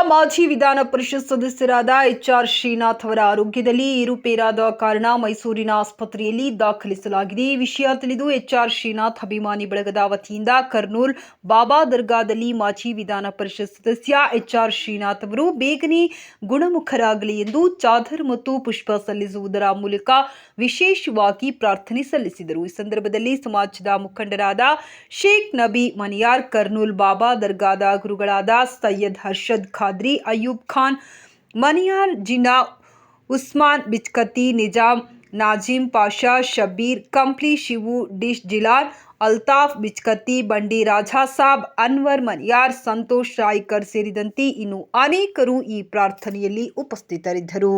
ಮಾಜಿ ವಿಧಾನ ಪರಿಷತ್ ಸದಸ್ಯರಾದ ಎಚ್ಆರ್ ಶ್ರೀನಾಥ್ ಅವರ ಆರೋಗ್ಯದಲ್ಲಿ ಏರುಪೇರಾದ ಕಾರಣ ಮೈಸೂರಿನ ಆಸ್ಪತ್ರೆಯಲ್ಲಿ ದಾಖಲಿಸಲಾಗಿದೆ. ಈ ವಿಷಯ ತಿಳಿದು ಎಚ್ಆರ್ ಶ್ರೀನಾಥ್ ಅಭಿಮಾನಿ ಬಳಗದ ವತಿಯಿಂದ ಕರ್ನೂಲ್ ಬಾಬಾ ದರ್ಗಾದಲ್ಲಿ ಮಾಜಿ ವಿಧಾನ ಪರಿಷತ್ ಸದಸ್ಯ ಎಚ್ಆರ್ ಶ್ರೀನಾಥ್ ಅವರು ಬೇಗನೆ ಗುಣಮುಖರಾಗಲಿ ಎಂದು ಚಾದರ್ ಮತ್ತು ಪುಷ್ಪ ಸಲ್ಲಿಸುವುದರ ಮೂಲಕ ವಿಶೇಷವಾಗಿ ಪ್ರಾರ್ಥನೆ ಸಲ್ಲಿಸಿದರು. ಈ ಸಂದರ್ಭದಲ್ಲಿ ಸಮಾಜದ ಮುಖಂಡರಾದ ಶೇಖ್ ನಬಿ ಮನಿಯಾರ್, ಕರ್ನೂಲ್ ಬಾಬಾ ದರ್ಗಾದ ಗುರುಗಳಾದ ಸೈಯದ್ ಹರ್ಷದ್ ಖಾದ್ರಿ, ಅಯ್ಯೂಬ್ ಖಾನ್, ಮನಿಯಾರ್, ಜಿನಾ, ಉಸ್ಮಾನ್ ಬಿಚ್ಕತಿ ನಿಜಾಮ್ ನಾಜಿಮ್ ಪಾಷಾ, ಶಬೀರ್, ಕಂಪ್ಲಿ, ಶಿವು, ಡಿಶ್ ಜಿಲಾಲ್ ಅಲ್ತಾಫ್ ಬಿಚ್ಕತಿ ಬಂಡಿ ರಾಜಾ ಸಾಬ್, ಅನ್ವರ್ ಮನಿಯಾರ್, ಸಂತೋಷ್ ರಾಯ್ಕರ್ ಸೇರಿದಂತೆ ಇನ್ನು ಅನೇಕರು ಈ ಪ್ರಾರ್ಥನೆಯಲ್ಲಿ ಉಪಸ್ಥಿತರಿದ್ದರು.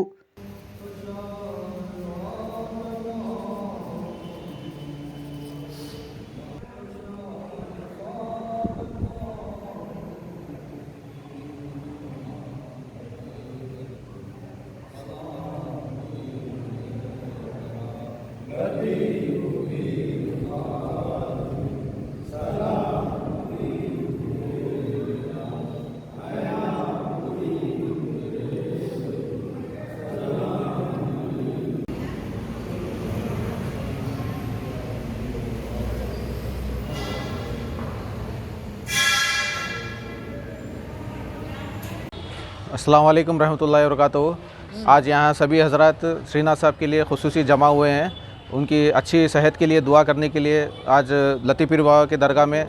السلام علیکم رحمۃ اللہ وبرکاتہ۔ آج یہاں سبھی حضرات شری ناتھ صاحب کے لیے خصوصی جمع ہوئے ہیں۔ ان کی اچھی صحت کے لیے دعا کرنے کے لیے آج لطی پیر بابا کے درگاہ میں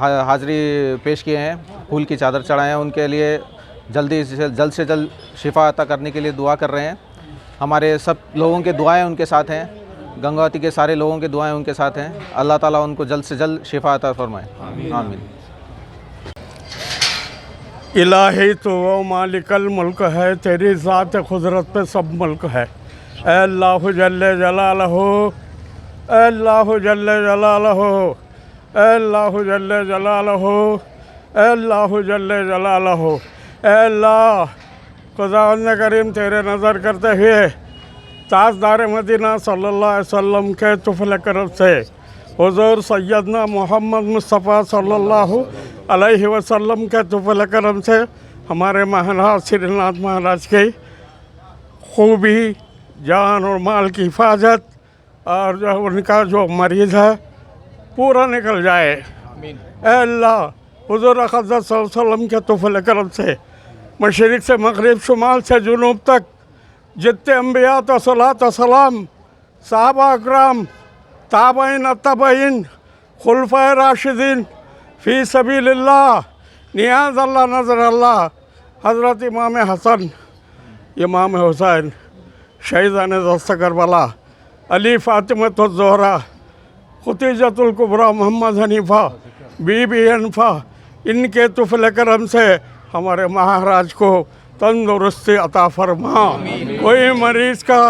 حاضری پیش کیے ہیں۔ پھول کی چادر چڑھائے ہیں۔ ان کے لیے جلدی سے جلد سے جلد شفا عطا کرنے کے لیے دعا کر رہے ہیں۔ ہمارے سب لوگوں کے دعائیں ان کے ساتھ ہیں۔ گنگاوتی کے سارے لوگوں کے دعائیں ان کے ساتھ ہیں۔ اللہ تعالیٰ ان کو جلد سے جلد شفا عطا فرمائے۔ آمین۔ الہی تو وہ مالک الملک ہے، تیری ذات قدرت پہ سب ملک ہے۔ اے اللہ جل جلالہ، اے اللہ جل جلالہ، اے اللہ جل جلالہ، اے اللہ جل جلالہ۔ اے اللہ خدا کریم تیرے نظر کرتے ہوئے تاجدار مدینہ صلی اللہ علیہ وسلم کے طفل کرب سے حضور سیدنا محمد مصطفیٰ صلی اللہ علیہ وسلم کے طفل کرم سے ہمارے مہاراج سری ناتھ مہاراج کی خوبی جان اور مال کی حفاظت اور جو ان کا جو مریض ہے پورا نکل جائے۔ اے اللہ حضور صلی اللہ علیہ وسلم کے طفل کرم سے مشرق سے مغرب شمال سے جنوب تک جتنے انبیاء صلی صلاۃ و سلام صحابہ اکرام ताबईन तबईन खुलफ़ राशिदीन फ़ी सबीलिल्लाह नियाज अल्लाह नज़र अल्लाह हज़रत इमाम हसन इमाम हुसैन शहीदान दस्त करबला अली फ़ातिमत ज़ोहरा खतीजतुल्कुबरा मोहम्मद हनीफ़ा बीबी हनफा इनके तुफल करम से हमारे महाराज को तंदुरुस्ती अता फरमा कोई मरीज़ का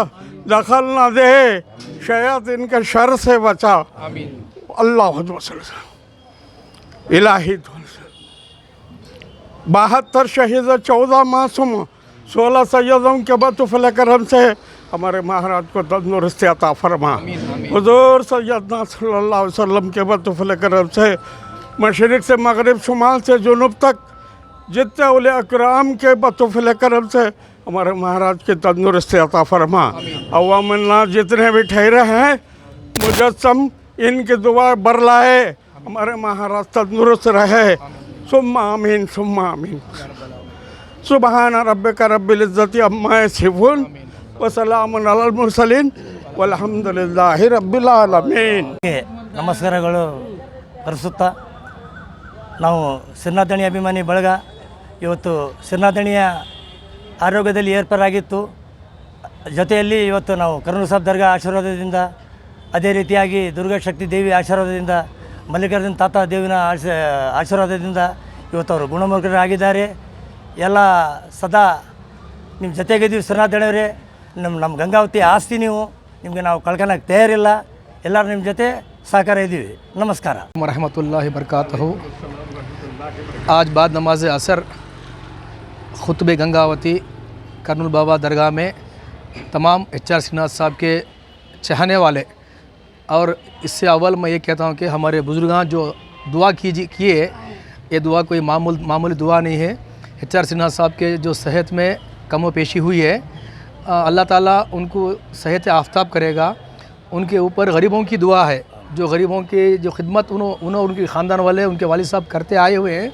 दखल न दे شیعت ان کے شر سے بچا۔ آمین۔ اللہ وسلم الہی بہتر شہید چودہ معصوم۔ سولہ سیدوں کے بطف کرم سے ہمارے مہاراج کو تندرست عطا فرما۔ آمین آمین۔ حضور سیدنا صلی اللہ علیہ وسلم کے بطف کرم سے۔ مشرق سے مغرب شمال سے جنوب تک۔ جتنے اول اکرام کے بطف کرم سے۔ हमारे महाराज की तंदुरुस्ती अता फरमा अवामन्ना जितने भी ठहरे हैं मुजस्सम इनकी दुआ बरलाए हमारे महाराज तंदुरुस्त रहे सुम्मा आमीन सुम्मा आमीन सुबहान रब्बिक रब्बिल इज्जति अम्मा यसिफून व सलामुन अलल मुरसलीन वल्हम्दुलिल्लाहि रब्बिल आलमीन ಗೆ ನಮಸ್ಕಾರಗಳು ಅರ್ಸುತ್ತಾ ನಾವು ಸಿರ್ನಾದಣಿ ಅಭಿಮಾನಿ ಬಳಗ ಇವತ್ತು ಸಿರ್ನಾದಣಿಯ ಆರೋಗ್ಯದಲ್ಲಿ ಏರ್ಪಾರಾಗಿತ್ತು. ಜೊತೆಯಲ್ಲಿ ಇವತ್ತು ನಾವು ಕರ್ನೂಲ್ ಸಾಬ್ ದರ್ಗಾ ಆಶೀರ್ವಾದದಿಂದ, ಅದೇ ರೀತಿಯಾಗಿ ದುರ್ಗಾ ಶಕ್ತಿ ದೇವಿ ಆಶೀರ್ವಾದದಿಂದ, ಮಲ್ಲಿಕಾರ್ಜುನ ತಾತ ದೇವಿನ ಆಶ, ಆಶೀರ್ವಾದದಿಂದ ಇವತ್ತು ಅವರು ಗುಣಮುಖರಾಗಿದ್ದಾರೆ. ಎಲ್ಲ ಸದಾ ನಿಮ್ಮ ಜೊತೆಗಿದ್ದೀವಿ ಸಿರ್ನಾದಣಿಯವರೇ ನಮ್ಮ ನಮ್ಮ ಗಂಗಾವತಿ ಆಸ್ತಿ ನೀವು. ನಿಮಗೆ ನಾವು ಕಳ್ಕೊಳಕ್ಕೆ ತಯಾರಿಲ್ಲ. ಎಲ್ಲರೂ ನಿಮ್ಮ ಜೊತೆ ಸಹಕಾರ ಇದ್ದೀವಿ. ನಮಸ್ಕಾರ. خطب گنگاوتی کرنل بابا درگاہ میں تمام ایچ آر سنہا صاحب کے چاہنے والے اور اس سے اول میں یہ کہتا ہوں کہ ہمارے بزرگان جو دعا کیجی کیے یہ دعا کوئی معمول معمولی دعا نہیں ہے۔ ایچ آر سنہا صاحب کے جو صحت میں کم و پیشی ہوئی ہے اللہ تعالیٰ ان کو صحت آفتاب کرے گا۔ ان کے اوپر غریبوں کی دعا ہے۔ جو غریبوں کی جو خدمت انہوں انہوں ان کے خاندان والے، ان کے والد صاحب کرتے آئے ہوئے ہیں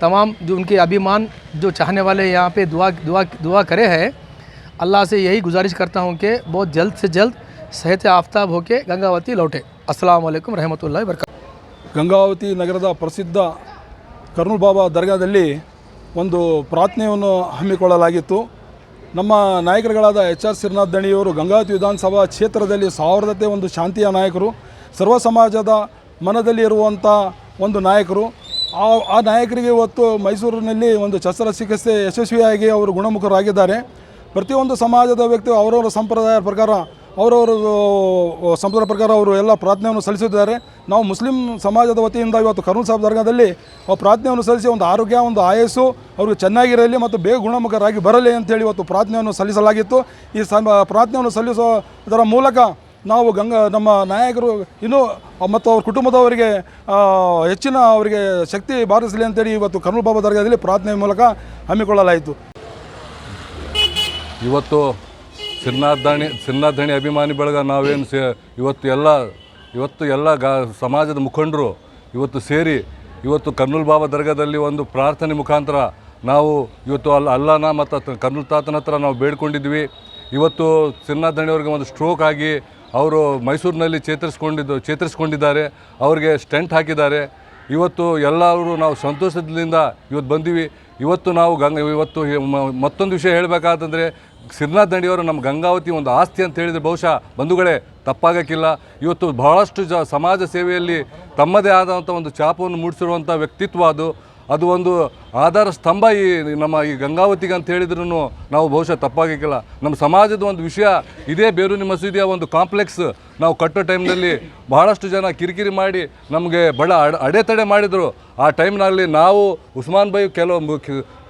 तमाम जो उनके अभिमान जो चाहने वाले यहाँ पे दुआ दुआ दुआ करे हैं अल्लाह से यही गुजारिश करता हूँ कि बहुत जल्द से जल्द सेहत आफ्ताब होके गंगावती लौटे अस्सलाम वालेकुम रहमतुल्लाहि व बरकातहू ಗಂಗಾವತಿ ನಗರದ ಪ್ರಸಿದ್ಧ ಕರ್ನೂಲ್ ಬಾಬಾ ದರ್ಗಾದಲ್ಲಿ ಒಂದು ಪ್ರಾರ್ಥನೆಯನ್ನು ಹಮ್ಮಿಕೊಳ್ಳಲಾಗಿತ್ತು ನಮ್ಮ ನಾಯಕರುಗಳಾದ ಎಚ್ ಆರ್ ಸಿರ್ನಾಥ್ ದಣಿಯವರು ಗಂಗಾವತಿ ವಿಧಾನಸಭಾ ಕ್ಷೇತ್ರದಲ್ಲಿ ಸಾವಿರದತೆ ಒಂದು ಶಾಂತಿಯ ನಾಯಕರು ಸರ್ವ ಸಮಾಜದ ಮನದಲ್ಲಿ ಇರುವಂಥ ಒಂದು ನಾಯಕರು ಆ ಆ ನಾಯಕರಿಗೆ ಇವತ್ತು ಮೈಸೂರಿನಲ್ಲಿ ಒಂದು ಶಸ್ತ್ರಚಿಕಿತ್ಸೆ ಯಶಸ್ವಿಯಾಗಿ ಅವರು ಗುಣಮುಖರಾಗಿದ್ದಾರೆ. ಪ್ರತಿಯೊಂದು ಸಮಾಜದ ವ್ಯಕ್ತಿ ಅವರವರ ಸಂಪ್ರದಾಯ ಪ್ರಕಾರ, ಅವರವರ ಸಂಪ್ರದಾಯ ಪ್ರಕಾರ ಅವರು ಎಲ್ಲ ಪ್ರಾರ್ಥನೆಯನ್ನು ಸಲ್ಲಿಸಿದ್ದಾರೆ ನಾವು ಮುಸ್ಲಿಂ ಸಮಾಜದ ವತಿಯಿಂದ ಇವತ್ತು ಕರುಣ್ ಸಾಹೇಬ್ ದರ್ಗಾದಲ್ಲಿ ಪ್ರಾರ್ಥನೆಯನ್ನು ಸಲ್ಲಿಸಿ ಒಂದು ಆರೋಗ್ಯ, ಒಂದು ಆಯಸ್ಸು ಅವರು ಚೆನ್ನಾಗಿರಲಿ ಮತ್ತು ಬೇಗ ಗುಣಮುಖರಾಗಿ ಬರಲಿ ಅಂತೇಳಿ ಇವತ್ತು ಪ್ರಾರ್ಥನೆಯನ್ನು ಸಲ್ಲಿಸಲಾಗಿತ್ತು. ಈ ಸಮ ಪ್ರಾರ್ಥನೆಯನ್ನು ಸಲ್ಲಿಸೋದರ ಮೂಲಕ ನಾವು ಗಂಗಾ, ನಮ್ಮ ನಾಯಕರು ಇನ್ನೂ, ಮತ್ತು ಅವ್ರ ಕುಟುಂಬದವರಿಗೆ ಹೆಚ್ಚಿನ ಅವರಿಗೆ ಶಕ್ತಿ ಬಾರಿಸಲಿ ಅಂತೇಳಿ ಇವತ್ತು ಕರ್ನೂಲ್ ಬಾಬಾ ದರ್ಗಾದಲ್ಲಿ ಪ್ರಾರ್ಥನೆ ಮೂಲಕ ಹಮ್ಮಿಕೊಳ್ಳಲಾಯಿತು. ಇವತ್ತು ಸಿನ್ನಾದಾಣಿ ಸಿನ್ನಾದಾಣಿ ಅಭಿಮಾನಿ ಬೆಳಗ ನಾವೇನು ಸೇ, ಇವತ್ತು ಎಲ್ಲ ಇವತ್ತು ಎಲ್ಲ ಗಾ, ಸಮಾಜದ ಮುಖಂಡರು ಇವತ್ತು ಸೇರಿ ಇವತ್ತು ಕರ್ನೂಲ್ ಬಾಬಾ ದರ್ಗಾದಲ್ಲಿ ಒಂದು ಪ್ರಾರ್ಥನೆ ಮುಖಾಂತರ ನಾವು ಇವತ್ತು ಅಲ್ಲ ಅಲ್ಲನ ಮತ್ತು ಕರ್ನೂಲ್ ತಾತನ ಹತ್ರ ನಾವು ಬೇಡ್ಕೊಂಡಿದ್ವಿ. ಇವತ್ತು ಸಿನ್ನಾದಣಿಯವ್ರಿಗೆ ಒಂದು ಸ್ಟ್ರೋಕ್ ಆಗಿ ಅವರು ಮೈಸೂರಿನಲ್ಲಿ ಚೇತರಿಸ್ಕೊಂಡಿದ್ದು, ಚೇತರಿಸ್ಕೊಂಡಿದ್ದಾರೆ, ಅವ್ರಿಗೆ ಸ್ಟೆಂಟ್ ಹಾಕಿದ್ದಾರೆ. ಇವತ್ತು ಎಲ್ಲರೂ ನಾವು ಸಂತೋಷದಿಂದ ಇವತ್ತು ಬಂದೀವಿ. ಇವತ್ತು ನಾವು ಗಂಗ, ಇವತ್ತು ಮತ್ತೊಂದು ವಿಷಯ ಹೇಳಬೇಕಾದಂದರೆ, ಸಿರ್ನಾಥ್ ದಂಡಿಯವರು ನಮ್ಮ ಗಂಗಾವತಿ ಒಂದು ಆಸ್ತಿ ಅಂತ ಹೇಳಿದರೆ ಬಹುಶಃ ಬಂಧುಗಳೇ ತಪ್ಪಾಗಕ್ಕಿಲ್ಲ. ಇವತ್ತು ಬಹಳಷ್ಟು ಜ, ಸಮಾಜ ಸೇವೆಯಲ್ಲಿ ತಮ್ಮದೇ ಆದಂಥ ಒಂದು ಛಾಪವನ್ನು ಮೂಡಿಸಿರುವಂಥ ವ್ಯಕ್ತಿತ್ವ ಅದು. ಅದು ಒಂದು ಆಧಾರ ಸ್ತಂಭ ಈ ನಮ್ಮ ಈ ಗಂಗಾವತಿಗೆ ಅಂತ ಹೇಳಿದ್ರು ನಾವು ಬಹುಶಃ ತಪ್ಪಾಗಿಕ್ಕಿಲ್ಲ. ನಮ್ಮ ಸಮಾಜದ ಒಂದು ವಿಷಯ, ಇದೇ ಬೇರೂನಿ ಮಸೀದಿಯ ಒಂದು ಕಾಂಪ್ಲೆಕ್ಸ್ ನಾವು ಕಟ್ಟೋ ಟೈಮ್ನಲ್ಲಿ ಬಹಳಷ್ಟು ಜನ ಕಿರಿಕಿರಿ ಮಾಡಿ ನಮಗೆ ಅಡ, ಅಡೆತಡೆ ಮಾಡಿದರು. ಆ ಟೈಮ್ನಲ್ಲಿ ನಾವು, ಉಸ್ಮಾನ್ ಬೈ ಕೆಲವು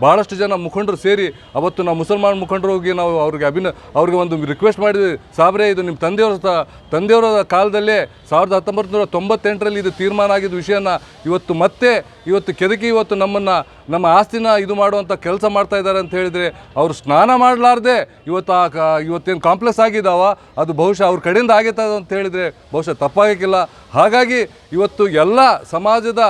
ಭಾಳಷ್ಟು ಜನ ಮುಖಂಡರು ಸೇರಿ, ಅವತ್ತು ನಾವು ಮುಸಲ್ಮಾನ್ ಮುಖಂಡರು ಹೋಗಿ ನಾವು ಅವ್ರಿಗೆ ಅಭಿನ, ಅವ್ರಿಗೆ ಒಂದು ರಿಕ್ವೆಸ್ಟ್ ಮಾಡಿದ್ವಿ. ಸಾಬ್ರೆ, ಇದು ನಿಮ್ಮ ತಂದೆಯವರ ತಂದೆಯವರ ಕಾಲದಲ್ಲೇ ಸಾವಿರದ ಹತ್ತೊಂಬತ್ತು ನೂರ ತೊಂಬತ್ತೆಂಟರಲ್ಲಿ ಇದು ತೀರ್ಮಾನ ಆಗಿದ್ದ ವಿಷಯನ ಇವತ್ತು ಮತ್ತೆ, ಇವತ್ತು ಕೆದಕಿ ಇವತ್ತು ನಮ್ಮನ್ನು ನಮ್ಮ ಆಸ್ತಿನ ಇದು ಮಾಡುವಂಥ ಕೆಲಸ ಮಾಡ್ತಾ ಇದ್ದಾರೆ ಅಂತ ಹೇಳಿದರೆ ಅವರು ಸ್ನಾನ ಮಾಡಲಾರ್ದೆ ಇವತ್ತು ಆ ಕ ಇವತ್ತೇನು ಕಾಂಪ್ಲೆಕ್ಸ್ ಆಗಿದ್ದಾವ ಅದು ಬಹುಶಃ ಅವ್ರ ಕಡೆಯಿಂದ ಆಗೈತದ ಅಂತ ಹೇಳಿದರೆ ಬಹುಶಃ ತಪ್ಪಾಗಕ್ಕಿಲ್ಲ. ಹಾಗಾಗಿ ಇವತ್ತು ಎಲ್ಲ ಸಮಾಜದ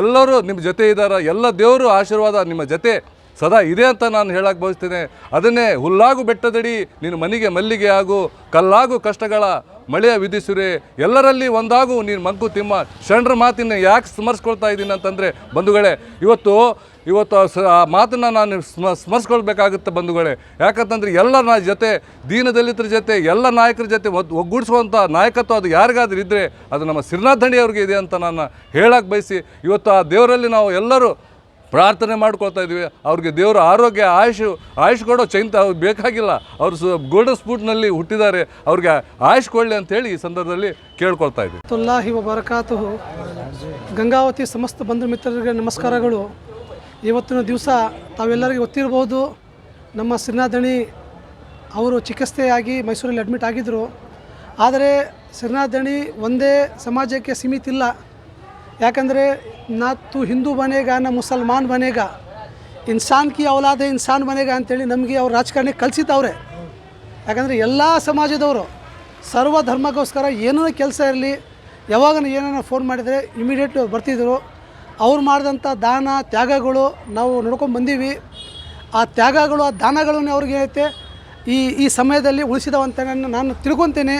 ಎಲ್ಲರೂ ನಿಮ್ಮ ಜೊತೆ ಇದ್ದಾರೆ ಎಲ್ಲ ದೇವರು ಆಶೀರ್ವಾದ ನಿಮ್ಮ ಜೊತೆ ಸದಾ ಇದೆ ಅಂತ ನಾನು ಹೇಳಕ್ಕೆ ಬಯಸ್ತೇನೆ. ಅದನ್ನೇ ಹುಲ್ಲಾಗು ಬೆಟ್ಟದಡಿ ನಿನ್ನ ಮನೆಗೆ ಮಲ್ಲಿಗೆ ಆಗು, ಕಲ್ಲಾಗು ಕಷ್ಟಗಳ ಮಳೆಯ ವಿಧಿಸುರೆ, ಎಲ್ಲರಲ್ಲಿ ಒಂದಾಗು ನೀನು ಮಂಕು ತಿಮ್ಮ. ಶರಣರ ಮಾತಿನ ಯಾಕೆ ಸ್ಮರಿಸ್ಕೊಳ್ತಾ ಇದ್ದೀನಿ ಅಂತಂದರೆ ಬಂಧುಗಳೇ, ಇವತ್ತು ಇವತ್ತು ಆ ಮಾತನ್ನು ನಾನು ಸ್ಮ, ಸ್ಮರಿಸ್ಕೊಳ್ಬೇಕಾಗುತ್ತೆ ಬಂಧುಗಳೇ. ಯಾಕಂತಂದರೆ ಎಲ್ಲ ನಾ ಜೊತೆ, ದೀನದಲಿತರ ಜೊತೆ, ಎಲ್ಲ ನಾಯಕರ ಜೊತೆ ಒಗ್ಗೂಡಿಸುವಂಥ ನಾಯಕತ್ವ ಅದು ಯಾರಿಗಾದ್ರೂ ಇದ್ದರೆ ಅದು ನಮ್ಮ ಸಿರಿನಾಥ್ ದಂಡಿ ಅವ್ರಿಗೆ ಇದೆ ಅಂತ ನಾನು ಹೇಳಕ್ಕೆ ಬಯಸಿ, ಇವತ್ತು ಆ ದೇವರಲ್ಲಿ ನಾವು ಎಲ್ಲರೂ ಪ್ರಾರ್ಥನೆ ಮಾಡ್ಕೊಳ್ತಾ ಇದ್ವಿ. ಅವ್ರಿಗೆ ದೇವರ ಆರೋಗ್ಯ, ಆಯುಷ್ ಆಯುಷ್ ಕೊಡೋ ಚೈಂತ ಅವ್ರಿಗೆ ಬೇಕಾಗಿಲ್ಲ. ಅವರು ಸು, ಗೋಲ್ಡನ್ ಸ್ಪೂಟ್ನಲ್ಲಿ ಹುಟ್ಟಿದ್ದಾರೆ. ಅವ್ರಿಗೆ ಆಯುಷ್ ಕೊಡಲಿ ಅಂತೇಳಿ ಈ ಸಂದರ್ಭದಲ್ಲಿ ಕೇಳ್ಕೊಳ್ತಾ ಇದ್ವಿ. ತುಲ್ಲಾಹಿ ಬರಕಾತು ಗಂಗಾವತಿ ಸಮಸ್ತ ಬಂಧು ಮಿತ್ರರಿಗೆ ನಮಸ್ಕಾರಗಳು. ಇವತ್ತಿನ ದಿವಸ ತಾವೆಲ್ಲರಿಗೂ ಗೊತ್ತಿರಬಹುದು, ನಮ್ಮ ಸಿರ್ನಾದಣಿ ಅವರು ಚಿಕಿತ್ಸೆಯಾಗಿ ಮೈಸೂರಲ್ಲಿ ಅಡ್ಮಿಟ್ ಆಗಿದ್ದರು ಆದರೆ ಸಿರ್ನಾದಣಿ ಒಂದೇ ಸಮಾಜಕ್ಕೆ ಸೀಮಿತ ಇಲ್ಲ ಯಾಕಂದರೆ ನಾ ತು ಹಿಂದೂ ಬನೇಗ ನಾ ಮುಸಲ್ಮಾನ್ ಬನೇಗ ಇನ್ಸಾನ್ ಕಿ ಅವಲಾದೆ ಇನ್ಸಾನ್ ಬನೇಗ ಅಂತೇಳಿ ನಮಗೆ ಅವ್ರ ರಾಜಕಾರಣಿ ಕಲಿಸಿದ್ದವ್ರೆ. ಯಾಕಂದರೆ ಎಲ್ಲ ಸಮಾಜದವರು ಸರ್ವ ಧರ್ಮಕ್ಕೋಸ್ಕರ ಏನೋ ಕೆಲಸ ಇರಲಿ, ಯಾವಾಗ ಏನೇನೋ ಫೋನ್ ಮಾಡಿದರೆ ಇಮಿಡಿಯೇಟ್ ಬರ್ತಿದ್ರು. ಅವ್ರು ಮಾಡಿದಂಥ ದಾನ, ತ್ಯಾಗಗಳು ನಾವು ನೋಡ್ಕೊಂಡು ಬಂದೀವಿ. ಆ ತ್ಯಾಗಗಳು, ಆ ದಾನಗಳನ್ನು ಅವ್ರಿಗೆ ಏನೈತೆ, ಈ ಈ ಸಮಯದಲ್ಲಿ ಉಳಿಸಿದವಂತ ನಾನು ತಿಳ್ಕೊತೇನೆ.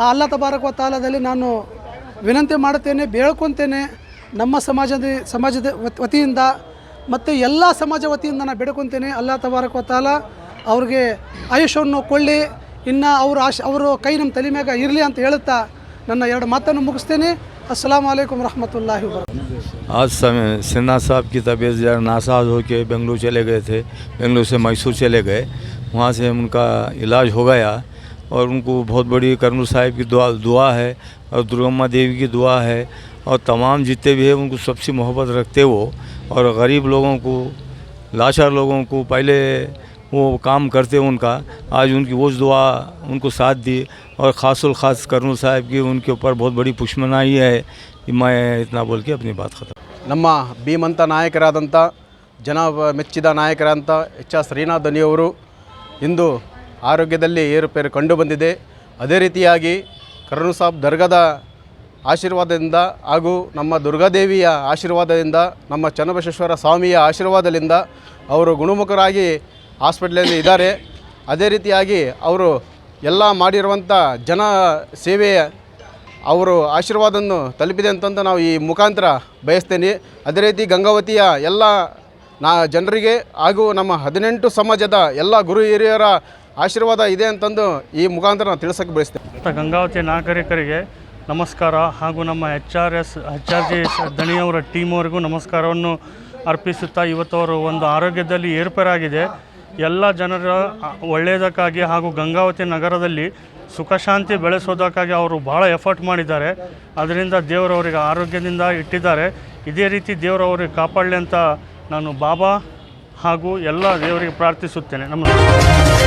ಆ ಅಲ್ಲ ತಬಾರಕ ತಾಲದಲ್ಲಿ ನಾನು ವಿನಂತಿ ಮಾಡುತ್ತೇನೆ, ಬೇಡ್ಕೊತೇನೆ ನಮ್ಮ ಸಮಾಜದ ಸಮಾಜದ ವತಿಯಿಂದ ಮತ್ತು ಎಲ್ಲ ಸಮಾಜ ವತಿಯಿಂದ ನಾನು ಬೇಡ್ಕೊತೇನೆ. ಅಲ್ಲ ತಬಾರಕ ತಾಲ ಅವ್ರಿಗೆ ಆಯುಷ್ಯವನ್ನು ಕೊಳ್ಳಿ ಇನ್ನು ಅವರು ಆಶ್, ಅವರು ಕೈ ನಮ್ಮ ತಲೆ ಮ್ಯಾಗ ಇರಲಿ ಅಂತ ಹೇಳುತ್ತಾ ನನ್ನ ಎರಡು ಮಾತನ್ನು ಮುಗಿಸ್ತೇನೆ. السلام علیکم رحمت اللہ وبرکاتہ۔ آج سنہا صاحب کی طبیعت ذرا ناساز ہو کے بنگلور چلے گئے تھے۔ بنگلور سے میسور چلے گئے۔ وہاں سے ان کا علاج ہو گیا اور ان کو بہت بڑی کرنو صاحب کی دعا دعا ہے اور درگما دیوی کی دعا ہے اور تمام جتنے بھی ہیں ان کو سب سے محبت رکھتے وہ اور غریب لوگوں کو لاچار لوگوں کو، پہلے وہ کام کرتے ان کا، آج ان کی وہ دعا ان کو ساتھ دی۔ और ख़ासुल ख़ास कर्नूल साहब की उनके ऊपर बहुत बड़ी पुष्मनाई है मैं इतना बोल के अपनी बात ख़त्म ನಮ್ಮ ಭೀಮಂತ ನಾಯಕರಾದಂಥ ಜನ ಮೆಚ್ಚಿದ ನಾಯಕರಂತ ಎಚ್ ಆರ್ ಶ್ರೀನಾಥ್ ಧನಿಯವರು ಇಂದು ಆರೋಗ್ಯದಲ್ಲಿ ಏರುಪೇರು ಕಂಡು ಬಂದಿದೆ ಅದೇ ರೀತಿಯಾಗಿ ಕರುಣು ಸಾಬ್ ದರ್ಗಾದ ಆಶೀರ್ವಾದದಿಂದ ಹಾಗೂ ನಮ್ಮ ದುರ್ಗಾದೇವಿಯ ಆಶೀರ್ವಾದದಿಂದ ನಮ್ಮ ಚನ್ನಬಸವೇಶ್ವರ ಸ್ವಾಮಿಯ ಆಶೀರ್ವಾದದಿಂದ ಅವರು ಗುಣಮುಖರಾಗಿ ಹಾಸ್ಪಿಟ್ಲಲ್ಲಿ ಇದ್ದಾರೆ ಅದೇ ರೀತಿಯಾಗಿ ಅವರು ಎಲ್ಲ ಮಾಡಿರುವಂಥ ಜನ ಸೇವೆಯ ಅವರು ಆಶೀರ್ವಾದವನ್ನು ತಲುಪಿದೆ ಅಂತಂದು ನಾವು ಈ ಮುಖಾಂತರ ಬಯಸ್ತೇನೆ. ಅದೇ ರೀತಿ ಗಂಗಾವತಿಯ ಎಲ್ಲ ನಾ ಜನರಿಗೆ ಹಾಗೂ ನಮ್ಮ ಹದಿನೆಂಟು ಸಮಾಜದ ಎಲ್ಲ ಗುರು ಹಿರಿಯರ ಆಶೀರ್ವಾದ ಇದೆ ಅಂತಂದು ಈ ಮುಖಾಂತರ ನಾನು ತಿಳಿಸೋಕ್ಕೆ ಬಯಸ್ತೇನೆ. ಗಂಗಾವತಿ ನಾಗರಿಕರಿಗೆ ನಮಸ್ಕಾರ ಹಾಗೂ ನಮ್ಮ H R S, H R G ದಣಿಯವರ team ಅವರಿಗೂ ನಮಸ್ಕಾರವನ್ನು ಅರ್ಪಿಸುತ್ತಾ ಇವತ್ತು ಅವರು ಒಂದು ಆರೋಗ್ಯದಲ್ಲಿ ಏರ್ಪೇರಾಗಿದೆ. ಎಲ್ಲ ಜನರ ಒಳ್ಳೆಯದಕ್ಕಾಗಿ ಹಾಗೂ ಗಂಗಾವತಿ ನಗರದಲ್ಲಿ ಸುಖ ಶಾಂತಿ ಬೆಳೆಸೋದಕ್ಕಾಗಿ ಅವರು ಭಾಳ ಎಫರ್ಟ್ ಮಾಡಿದ್ದಾರೆ. ಅದರಿಂದ ದೇವರು ಅವರಿಗೆ ಆರೋಗ್ಯದಿಂದ ಇಟ್ಟಿದ್ದಾರೆ. ಇದೇ ರೀತಿ ದೇವರು ಅವರಿಗೆ ಕಾಪಾಡಲಿ ಅಂತ ನಾನು ಬಾಬಾ ಹಾಗೂ ಎಲ್ಲ ದೇವರಿಗೆ ಪ್ರಾರ್ಥಿಸುತ್ತೇನೆ. ನಮಸ್ಕಾರ.